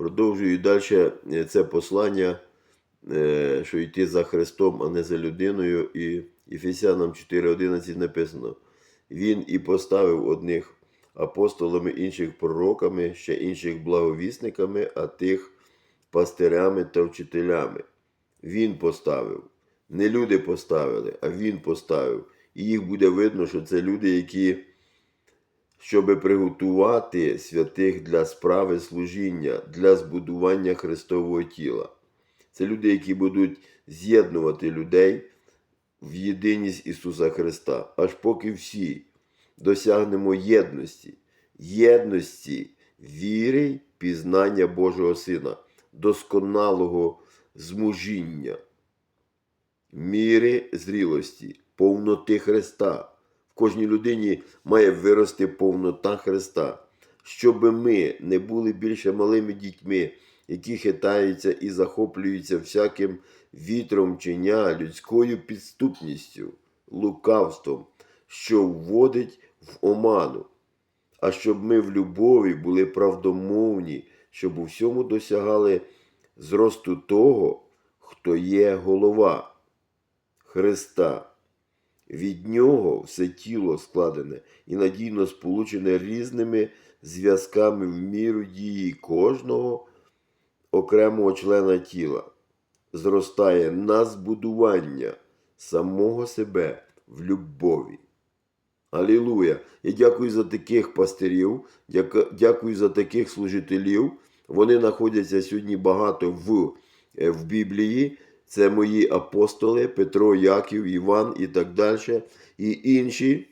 Продовжую далі це послання, е, що йти за Христом, а не за людиною. І Ефесянам 4.11 написано: Він і поставив одних апостолами, інших пророками, ще інших благовісниками, а тих пастирями та вчителями. Він поставив. Не люди поставили, а він поставив. І їх буде видно, що це люди, які, щоб приготувати святих для справи служіння, для збудування Христового тіла. Це люди, які будуть з'єднувати людей в єдиність Ісуса Христа, аж поки всі досягнемо єдності, єдності віри, пізнання Божого Сина, досконалого змужіння, міри зрілості, повноти Христа. В кожній людині має вирости повнота Христа, щоб ми не були більше малими дітьми, які хитаються і захоплюються всяким вітром чиня, людською підступністю, лукавством, що вводить в оману, а щоб ми в любові були правдомовні, щоб у всьому досягали зросту того, хто є голова Христа. Від нього все тіло складене і надійно сполучене різними зв'язками в міру дії кожного окремого члена тіла, зростає на збудування самого себе в любові. Алілуя! Я дякую за таких пастирів, дякую за таких служителів. Вони знаходяться сьогодні багато в, е, в Біблії. Це мої апостоли Петро, Яків, Іван і так далі, і інші,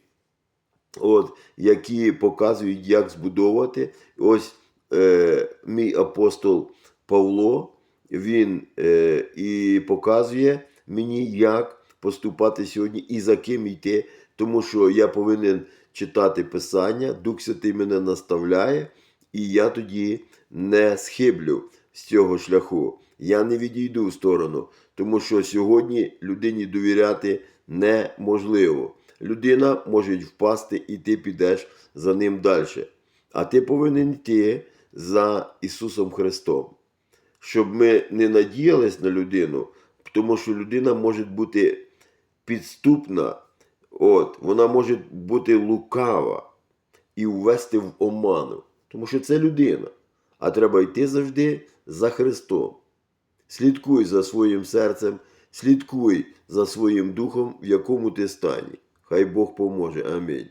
от, які показують, як збудовувати. Ось е, мій апостол Павло, він е, і показує мені, як поступати сьогодні і за ким йти, тому що я повинен читати Писання, Дух Святий мене наставляє, і я тоді не схиблю з цього шляху. Я не відійду в сторону, тому що сьогодні людині довіряти неможливо. Людина може впасти, і ти підеш за ним далі. А ти повинен йти за Ісусом Христом, щоб ми не надіялись на людину, тому що людина може бути підступна, от, вона може бути лукава і ввести в оману, тому що це людина. А треба йти завжди за Христом. Слідкуй за своїм серцем, слідкуй за своїм духом, в якому ти стані. Хай Бог поможе. Амінь.